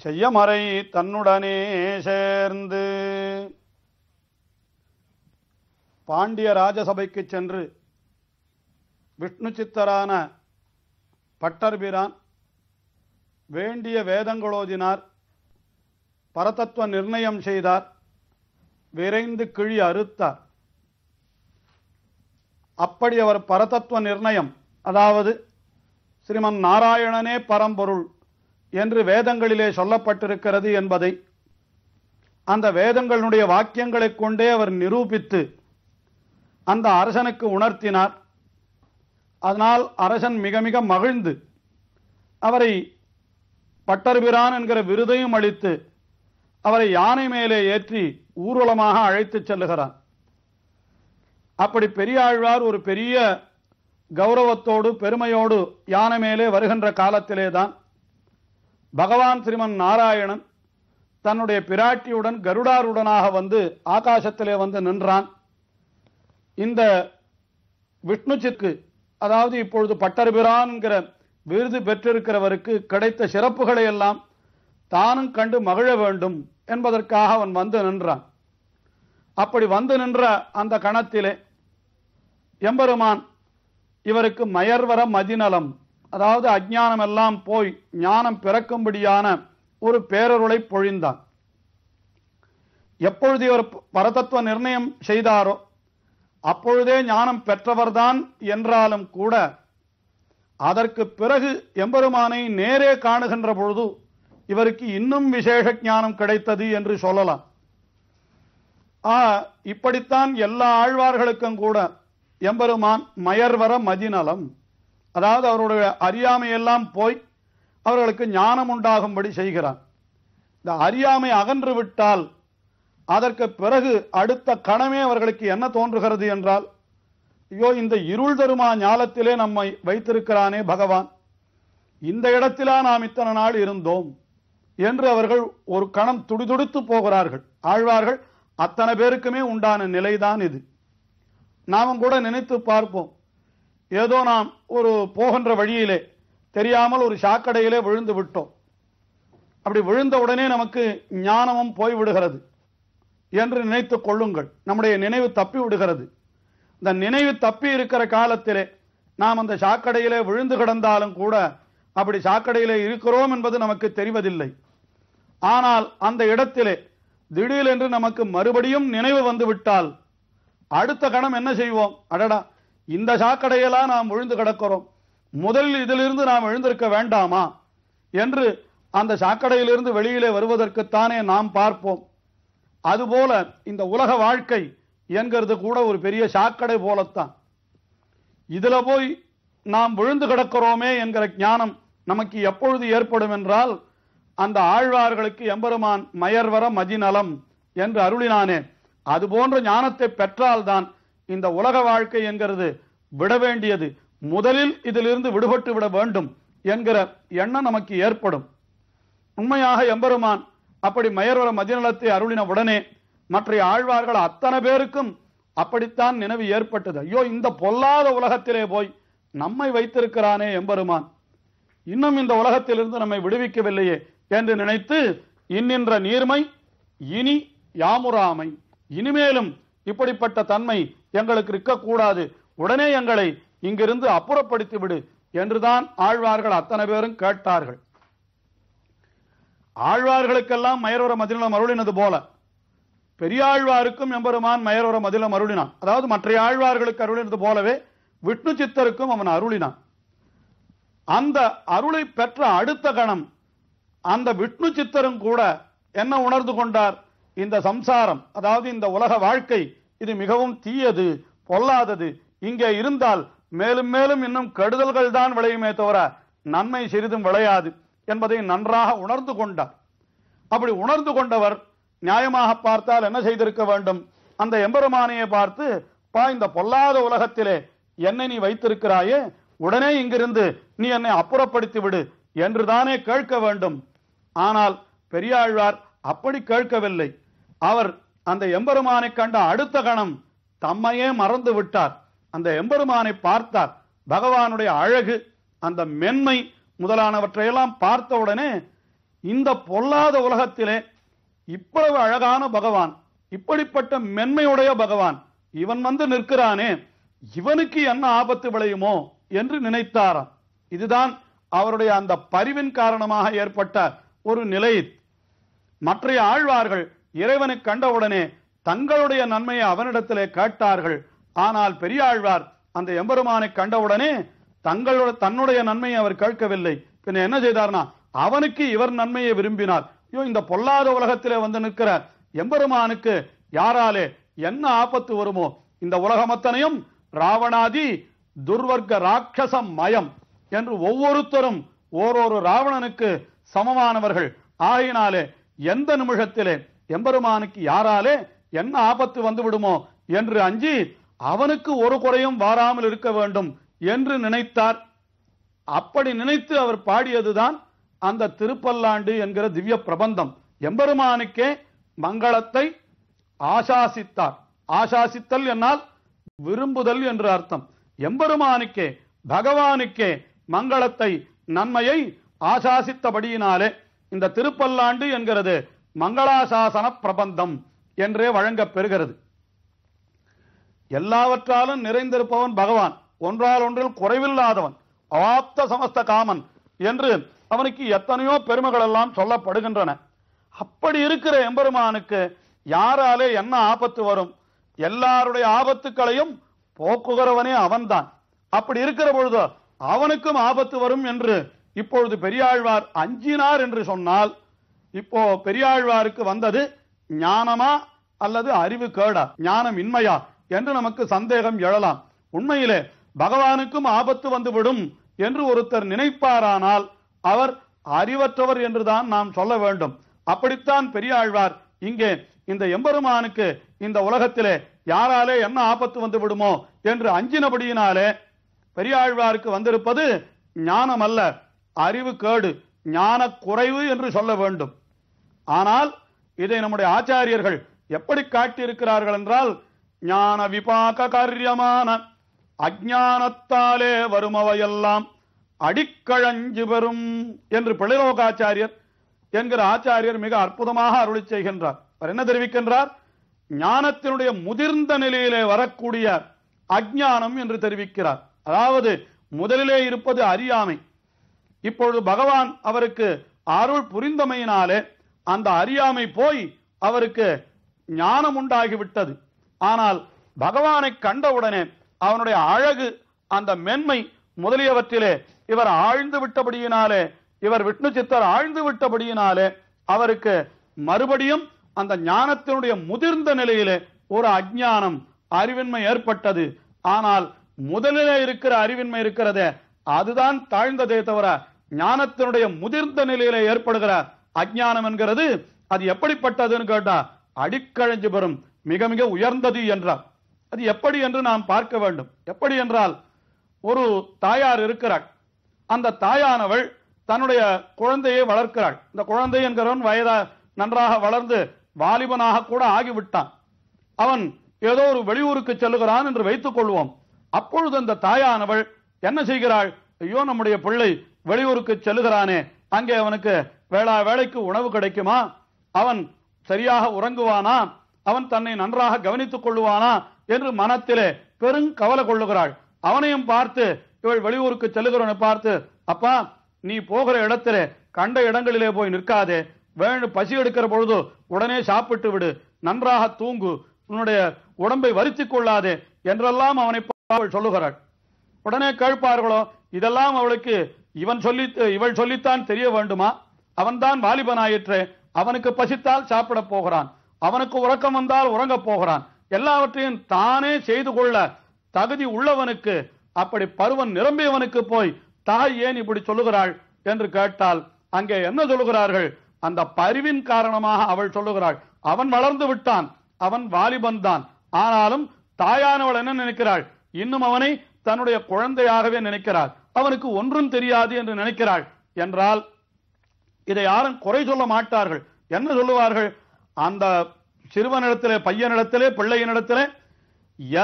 செய்யமறை தன்னுடனே சேர்ந்து பாண்டிய ராஜசபைக்கு சென்று விஷ்ணு சித்தரான பட்டர்பிரான் வேண்டிய வேதங்களோதினார் பரதத்துவ நிர்ணயம் செய்தார் விரைந்து கிழி அறுத்தார். அப்படி அவர் பரதத்துவ நிர்ணயம் அதாவது ஸ்ரீமன் நாராயணனே பரம்பொருள் என்று வேதங்களிலே சொல்லப்பட்டிருக்கிறது என்பதை அந்த வேதங்களுடைய வாக்கியங்களைக் கொண்டே அவர் நிரூபித்து அந்த அரசனுக்கு உணர்த்தினார். அதனால் அரசன் மிக மிக மகிழ்ந்து அவரை பட்டர்பிரான் என்கிற விருதையும் அளித்து அவரை யானை மேலே ஏற்றி ஊர்வலமாக அழைத்துச் செல்லுகிறான். அப்படி பெரியாழ்வார் ஒரு பெரிய கௌரவத்தோடு பெருமையோடு யானை மேலே வருகின்ற காலத்திலே தான் பகவான் ஸ்ரீமன் நாராயணன் தன்னுடைய பிராட்டியுடன் கருடாருடனாக வந்து ஆகாசத்திலே வந்து நின்றான். இந்த விஷ்ணுச்சிற்கு அதாவது இப்பொழுது பட்டர்பிரான்கிற விருது பெற்றிருக்கிறவருக்கு கிடைத்த சிறப்புகளை எல்லாம் தானும் கண்டு மகிழ வேண்டும் என்பதற்காக அவன் வந்து நின்றான். அப்படி வந்து நின்ற அந்த கணத்திலே எம்பெருமான் இவருக்கு மயர்வர மதிநலம் அதாவது அஜ்ஞானம் எல்லாம் போய் ஞானம் பிறக்கும்படியான ஒரு பேரருளை பொழிந்தான். எப்பொழுது இவர் பரதத்துவ நிர்ணயம் செய்தாரோ அப்பொழுதே ஞானம் பெற்றவர்தான் என்றாலும் கூட அதற்கு பிறகு எம்பெருமானை நேரே காணுகின்ற பொழுது இவருக்கு இன்னும் விசேஷ ஞானம் கிடைத்தது என்று சொல்லலாம். ஆ இப்படித்தான் எல்லா ஆழ்வார்களுக்கும் கூட எம்பெருமான் மயர்வர மதிநலம். அதாவது அவருடைய அறியாமையெல்லாம் போய் அவர்களுக்கு ஞானம் உண்டாகும்படி செய்கிறான் இந்த அறியாமை அகன்று விட்டால் அதற்கு பிறகு அடுத்த கணமே அவர்களுக்கு என்ன தோன்றுகிறது என்றால் ஐயோ இந்த இருள் தருமா ஞாலத்திலே நம்மை வைத்திருக்கிறானே பகவான். இந்த இடத்திலா நாம் இத்தனை நாள் இருந்தோம் என்று அவர்கள் ஒரு கணம் துடிதுடித்து போகிறார்கள். ஆழ்வார்கள் அத்தனை பேருக்குமே உண்டான நிலைதான் இது. நாமும் கூட நினைத்து பார்ப்போம். ஏதோ நாம் ஒரு போகின்ற வழியிலே தெரியாமல் ஒரு சாக்கடையிலே விழுந்து விட்டோம். அப்படி விழுந்த உடனே நமக்கு ஞானமும் போய் விடுகிறது என்று நினைத்து கொள்ளுங்கள். நம்முடைய நினைவு தப்பி விடுகிறது. இந்த நினைவு தப்பி இருக்கிற காலத்திலே நாம் அந்த சாக்கடையிலே விழுந்து கிடந்தாலும் கூட அப்படி சாக்கடையிலே இருக்கிறோம் என்பது நமக்கு தெரிவதில்லை. ஆனால் அந்த இடத்திலே திடீரென்று நமக்கு மறுபடியும் நினைவு வந்துவிட்டால் அடுத்த கணம் என்ன செய்வோம்? அடடா இந்த சாக்கடையெல்லாம் நாம் விழுந்து கிடக்கிறோம். முதலில் இதிலிருந்து நாம் எழுந்திருக்க வேண்டாமா? என்று அந்த சாக்கடையிலிருந்து வெளியிலே வருவதற்குத்தானே நாம் பார்ப்போம். அதுபோல இந்த உலக வாழ்க்கை என்கிறது கூட ஒரு பெரிய சாக்கடை போலத்தான். இதுல போய் நாம் விழுந்து கிடக்கிறோமே என்கிற ஞானம் நமக்கு எப்பொழுது ஏற்படும் என்றால் அந்த ஆழ்வார்களுக்கு எம்பெருமான் மயர்வர மதிநலம் என்று அருளினானே. அது போன்ற ஞானத்தை பெற்றால்தான் இந்த உலக வாழ்க்கை என்கிறது விட வேண்டியது முதலில் இதிலிருந்து விடுபட்டு விட வேண்டும் என்கிற எண்ணம் நமக்கு ஏற்படும். உண்மையாக எம்பெருமான் அப்படி மயர்வர மதிநலத்தை அருளின உடனே மற்ற ஆழ்வார்கள் அத்தனை பேருக்கும் அப்படித்தான் நினைவு ஏற்பட்டது. ஐயோ இந்த பொல்லாத உலகத்திலே போய் நம்மை வைத்திருக்கிறானே எம்பெருமான். இன்னும் இந்த உலகத்திலிருந்து நம்மை விடுவிக்கவில்லையே என்று நினைத்து இன்னின்ற நீர்மை இனி யாமுராமை இனிமேலும் இப்படிப்பட்ட தன்மை எங்களுக்கு இருக்கக்கூடாது. உடனே எங்களை இங்கிருந்து அப்புறப்படுத்தி விடு என்றுதான் ஆழ்வார்கள் அத்தனை பேரும் கேட்டார்கள். ஆழ்வார்களுக்கெல்லாம் மயரோர மதிலம் அருளினது போல. பெரியாழ்வாருக்கும் எம்பெருமான் மயரோர மதிலம் அருளினான் அதாவது மற்ற ஆழ்வார்களுக்கு அருளினது போலவே விஷ்ணு சித்தருக்கும் அவன் அருளினான். அந்த அருளை பெற்ற அடுத்த கணம் அந்த விஷ்ணு சித்தரும் கூட என்ன உணர்ந்து கொண்டார்? இந்த சம்சாரம் அதாவது இந்த உலக வாழ்க்கை இது மிகவும் தீயது பொல்லாதது. இங்கே இருந்தால் மேலும் மேலும் இன்னும் கெடுதல்கள் தான் விளையுமே தவிர நன்மை சிறிதும் விளையாது என்பதை நன்றாக உணர்ந்து கொண்டார். அப்படி உணர்ந்து கொண்டவர் நியாயமாக பார்த்தால் என்ன செய்திருக்க வேண்டும்? அந்த எம்பெருமானையை பார்த்து பா இந்த பொல்லாத உலகத்திலே என்னை நீ வைத்திருக்கிறாயே உடனே இங்கிருந்து நீ என்னை அப்புறப்படுத்தி விடு என்றுதானே கேட்க வேண்டும்? ஆனால் பெரியாழ்வார் அப்படி கேட்கவில்லை. அவர் அந்த எம்பெருமானை கண்ட அடுத்த கணம் தம்மையே மறந்து விட்டார். அந்த எம்பெருமானை பார்த்தார். பகவானுடைய அழகு அந்த மென்மை முதலானவற்றையெல்லாம் பார்த்தவுடனே இந்த பொல்லாத உலகத்திலே இவ்வளவு அழகான பகவான் இப்படிப்பட்ட மென்மையுடைய பகவான் இவன் வந்து நிற்கிறானே இவனுக்கு என்ன ஆபத்து விளையுமோ என்று நினைத்தாராம். இதுதான் அவருடைய அந்த பரிவின் காரணமாக ஏற்பட்ட ஒரு நிலை. மற்றைய ஆழ்வார்கள் இறைவனை கண்டவுடனே தங்களுடைய நன்மையை அவனிடத்திலே கேட்டார்கள். ஆனால் பெரியாழ்வார் அந்த எம்பெருமானை கண்டவுடனே தங்களோட தன்னுடைய நன்மையை அவர் கேட்கவில்லை. பின்ன என்ன செய்தார்னா அவனுக்கு இவர் நன்மையை விரும்பினார். ஐயோ இந்த பொல்லாத உலகத்திலே வந்து நிற்கிற எம்பெருமானுக்கு யாராலே என்ன ஆபத்து வருமோ? இந்த உலகம் அத்தனையும் ராவணாதி துர்வர்க்க ராட்சசம் மயம் என்று ஒவ்வொருத்தரும் ஓரொரு ராவணனுக்கு சமமானவர்கள். ஆகையினாலே எந்த நிமிஷத்திலே எம்பெருமானுக்கு யாராலே என்ன ஆபத்து வந்து விடுமோ என்று அஞ்சி அவனுக்கு ஒரு குறையும் வாராமல் இருக்க வேண்டும் என்று நினைத்தார். அப்படி நினைத்து அவர் பாடியதுதான் அந்த திருப்பல்லாண்டு என்கிற திவ்ய பிரபந்தம். எம்பெருமானுக்கே மங்களத்தை ஆசாசித்தார். ஆசாசித்தல் என்னால் விரும்புதல் என்று அர்த்தம். எம்பெருமானுக்கே பகவானுக்கே மங்களத்தை நன்மையை ஆசாசித்தபடியினாலே இந்த திருப்பல்லாண்டு என்கிறது. மங்களாசாசன பிரபந்தம் என்றே வழங்கப்பெறுகிறது எல்லாவற்றாலும் நிறைந்திருப்பவன் பகவான் ஒன்றால் ஒன்றில் குறைவில்லாதவன் அவாப்த சமஸ்த காமன் என்று அவனுக்கு எத்தனையோ பெருமைகள் எல்லாம் சொல்லப்படுகின்றன. அப்படி இருக்கிற எம்பெருமானுக்கு யாராலே என்ன ஆபத்து வரும்? எல்லாருடைய ஆபத்துக்களையும் போக்குகிறவனே அவன்தான். அப்படி இருக்கிற பொழுது அவனுக்கும் ஆபத்து வரும் என்று இப்பொழுது பெரியாழ்வார் அஞ்சினார் என்று சொன்னால் இப்போ பெரியாழ்வாருக்கு வந்தது ஞானமா அல்லது அறிவு கேடா? ஞானம் இன்மையா என்று நமக்கு சந்தேகம் எழலாம். உண்மையிலே பகவானுக்கும் ஆபத்து வந்துவிடும் என்று ஒருத்தர் நினைப்பாரானால் அவர் அறிவற்றவர் என்றுதான் நாம் சொல்ல வேண்டும். அப்படித்தான் பெரியாழ்வார் இங்கே இந்த எம்பெருமானுக்கு இந்த உலகத்திலே யாராலே என்ன ஆபத்து வந்து விடுமோ என்று அஞ்சினபடியினாலே பெரியாழ்வாருக்கு வந்திருப்பது ஞானம் அல்ல அறிவு கேடு ஞான குறைவு என்று சொல்ல வேண்டும். ஆனால் இதை நம்முடைய ஆச்சாரியர்கள் எப்படி காட்டியிருக்கிறார்கள் என்றால் ஞான விபாக காரியமான அஜானத்தாலே வருமவையெல்லாம் அடிக்கழஞ்சு பெறும் என்று பிள்ளைலோகாச்சாரியர் என்கிற ஆச்சாரியர் மிக அற்புதமாக அருளி செய்கின்றார். அவர் என்ன தெரிவிக்கின்றார்? ஞானத்தினுடைய முதிர்ந்த நிலையிலே வரக்கூடிய அஜானம் என்று தெரிவிக்கிறார். அதாவது முதலிலே இருப்பது அறியாமை. இப்பொழுது பகவான் அவருக்கு அருள் புரிந்தமையினாலே அந்த அறியாமை போய் அவருக்கு ஞானம் உண்டாகிவிட்டது. ஆனால் பகவானை கண்டவுடனே அவனுடைய அழகு அந்த மென்மை முதலியவற்றிலே இவர் ஆழ்ந்து விட்டபடியினாலே இவர் விஷ்ணு சித்தர் ஆழ்ந்து விட்டபடியினாலே அவருக்கு மறுபடியும் அந்த ஞானத்தினுடைய முதிர்ந்த நிலையிலே ஒரு அஜ்ஞானம் அறிவின்மை ஏற்பட்டது. ஆனால் முதலிலே இருக்கிற அறிவின்மை இருக்கிறதே அதுதான் தாழ்ந்ததே தவிர ஞானத்தினுடைய முதிர்ந்த நிலையில ஏற்படுகிற அஜானம் என்கிறது அது எப்படிப்பட்டதுன்னு கேட்டா அடிக்கழஞ்சு பெறும் மிக மிக உயர்ந்தது என்றார். அது எப்படி என்று நாம் பார்க்க வேண்டும். எப்படி என்றால் ஒரு தாயார் இருக்கிறாள். அந்த தாயானவள் தன்னுடைய குழந்தையை வளர்க்கிறாள். இந்த குழந்தை என்கிறவன் வயதா நன்றாக வளர்ந்து வாலிபனாக கூட ஆகிவிட்டான். அவன் ஏதோ ஒரு வெளியூருக்கு செல்லுகிறான் என்று வைத்துக் கொள்வோம். அப்பொழுது அந்த தாயானவள் என்ன செய்கிறாள்? ஐயோ நம்முடைய பிள்ளை வெளியூருக்கு செல்லுகிறானே அங்கே அவனுக்கு வேளா வேலைக்கு உணவு கிடைக்குமா? அவன் சரியாக உறங்குவானா? அவன் தன்னை நன்றாக கவனித்துக் கொள்ளுவானா? என்று மனத்திலே பெரும் கவலை கொள்ளுகிறாள். அவனையும் பார்த்து இவள் வெளியூருக்கு செல்லுகிறவனை பார்த்து அப்பா நீ போகிற இடத்திலே கண்ட இடங்களிலே போய் நிற்காதே. வேண்டு பசி எடுக்கிற பொழுது உடனே சாப்பிட்டு விடு. நன்றாக தூங்கு. உன்னுடைய உடம்பை வருத்திக் கொள்ளாதே என்றெல்லாம் அவனை அவள் சொல்லுகிறாள். உடனே கேட்பார்களோ இதெல்லாம் அவளுக்கு இவன் சொல்லி இவள் சொல்லித்தான் தெரிய வேண்டுமா? அவன்தான் வாலிபனாயிற்று. அவனுக்கு பசித்தால் சாப்பிட போகிறான். அவனுக்கு உறக்கம் வந்தால் உறங்கப் போகிறான். எல்லாவற்றையும் தானே செய்து கொள்ள தகுதி உள்ளவனுக்கு அப்படி பருவன் நிரம்பியவனுக்கு போய் தாய் ஏன் இப்படி சொல்லுகிறாள்? என்று கேட்டால் அங்கே என்ன சொல்லுகிறார்கள்? அந்த பரிவின் காரணமாக அவள் சொல்லுகிறாள் அவன் வளர்ந்து விட்டான். அவன் வாலிபன் தான். ஆனாலும் தாயானவள் என்ன நினைக்கிறாள்? இன்னும் அவனை தன்னுடைய குழந்தையாகவே நினைக்கிறாள். அவனுக்கு ஒன்றும் தெரியாது என்று நினைக்கிறாள். என்றால் இதை யாரும் குறை சொல்ல மாட்டார்கள். என்ன சொல்லுவார்கள்? அந்த சிறுவனிடத்திலே பையனிடத்திலே பிள்ளையனிடத்திலே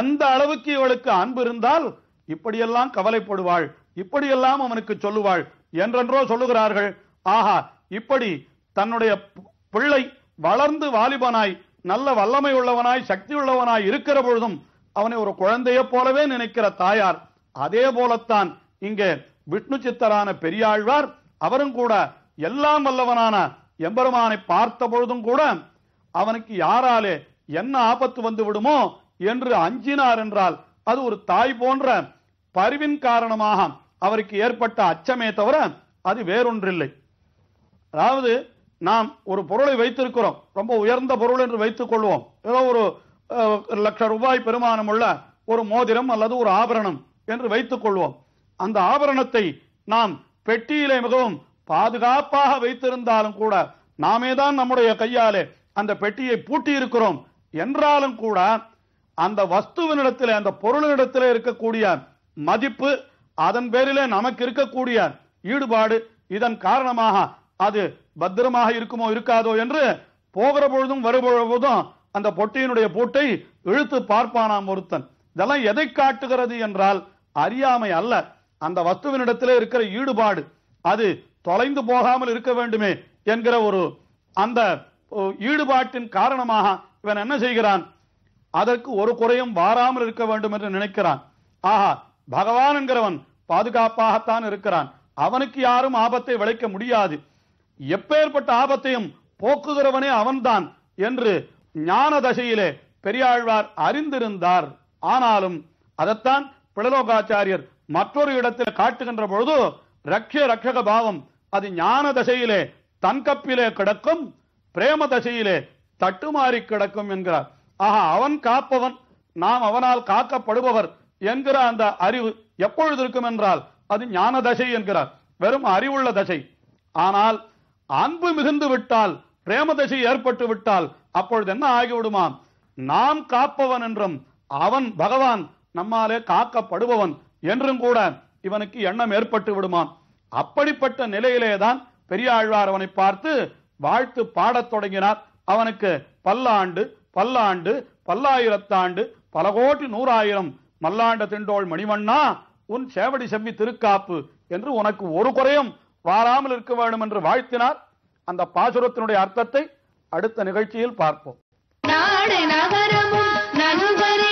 எந்த அளவுக்கு இவளுக்கு அன்பு இருந்தால் இப்படியெல்லாம் கவலைப்படுவாள் இப்படியெல்லாம் அவனுக்கு சொல்லுவாள் என்றென்றோ சொல்லுகிறார்கள். ஆஹா இப்படி தன்னுடைய பிள்ளை வளர்ந்து வாலிபனாய் நல்ல வல்லமை உள்ளவனாய் சக்தி உள்ளவனாய் இருக்கிற பொழுதும் அவனை ஒரு குழந்தையைப் போலவே நினைக்கிற தாயார். அதே போலத்தான் இங்கே விஷ்ணு சித்தரான பெரியாழ்வார் அவரும் கூட எல்லாம் வல்லவனான எம்பெருமானை பார்த்த பொழுதும் கூட அவனுக்கு யாராலே என்ன ஆபத்து வந்து விடுமோ என்று அஞ்சினார் என்றால் அது ஒரு தாய் போன்ற பரிவின் காரணமாக அவருக்கு ஏற்பட்ட அச்சமே தவிர அது வேறொன்றில்லை. அதாவது நாம் ஒரு பொருளை வைத்திருக்கிறோம். ரொம்ப உயர்ந்த பொருள் என்று வைத்துக் கொள்வோம். ஏதோ ஒரு லட்சம் லட்ச ரூபாய் பெருமானம் உள்ள ஒரு மோதிரம் அல்லது ஒரு ஆபரணம் என்று வைத்துக் கொள்வோம். அந்த ஆபரணத்தை நாம் பெட்டியிலே மிகவும் பாதுகாப்பாக வைத்திருந்தாலும் கூட நாமே தான் நம்முடைய கையாலே அந்த பெட்டியை பூட்டி இருக்கிறோம் என்றாலும் கூட அந்த வஸ்துவினிடத்தில் அந்த பொருளினிடத்தில் இருக்கக்கூடிய மதிப்பு அதன் பேரிலே நமக்கு இருக்கக்கூடிய ஈடுபாடு இதன் காரணமாக அது பத்திரமாக இருக்குமோ இருக்காதோ என்று போகிற பொழுதும் வருபொழுதும் அந்த பொட்டியினுடைய பூட்டை இழுத்து பார்ப்பானாம் ஒருத்தன். இதெல்லாம் எதை காட்டுகிறது என்றால் அறியாமை அல்ல. அந்த வஸ்துவினிடத்திலே இருக்கிற ஈடுபாடு அது தொலைந்து போகாமல் இருக்க வேண்டுமே என்கிற ஒரு அந்த ஓ, ஈடுபாட்டின் காரணமாக இவன் என்ன செய்கிறான்? அதற்கு ஒரு குறையும் வாராமல் இருக்க வேண்டும் என்று நினைக்கிறான். ஆஹா பகவான் என்கிறவன் பாதுகாப்பாகத்தான் இருக்கிறான். அவனுக்கு யாரும் ஆபத்தை விளைக்க முடியாது. எப்பேற்பட்ட ஆபத்தையும் போக்குகிறவனே அவன்தான் என்று ஞான தசையிலே பெரியாழ்வார் அறிந்திருந்தார். ஆனாலும் அதைத்தான் பிளலோகாச்சாரியர் மற்றொரு இடத்தில் காட்டுகின்ற பொழுது ரக்ஷ ரக்ஷக பாவம். அது ஞான தசையிலே தன்கப்பிலே கிடக்கும் பிரேம தசையிலே தட்டுமாறி கிடக்கும் என்கிறார். ஆஹா அவன் காப்பவன் நாம் அவனால் காக்கப்படுபவர் என்கிற அந்த அறிவு எப்பொழுது இருக்கும் என்றால் அது ஞான தசை என்கிறார். வெறும் அறிவுள்ள தசை. ஆனால் அன்பு மிகுந்து விட்டால் பிரேம தசை ஏற்பட்டு விட்டால் அப்பொழுது என்ன ஆகிவிடுமாம்? நாம் காப்பவன் என்றும் அவன் பகவான் நம்மாலே காக்கப்படுபவன் என்றும் கூட இவனுக்கு எண்ணம் ஏற்பட்டு விடுமாம். அப்படிப்பட்ட நிலையிலேதான் பெரியாழ்வார் அவனை பார்த்து வாழ்த்து பாடத் தொடங்கினார். அவனுக்கு பல்லாண்டு பல்லாண்டு பல்லாயிரத்தாண்டு பல கோடி நூறாயிரம் மல்லாண்ட திண்டோள் மணிவண்ணா உன் சேவடி செவ்வி திருக்காப்பு என்று உனக்கு ஒரு குறையும் வாராமல் இருக்க வேண்டும் என்று வாழ்த்தினார். அந்த பாசுரத்தினுடைய அர்த்தத்தை அடுத்த நிகழ்ச்சியில் பார்ப்போம். நாடு நகரமும் நண்பரே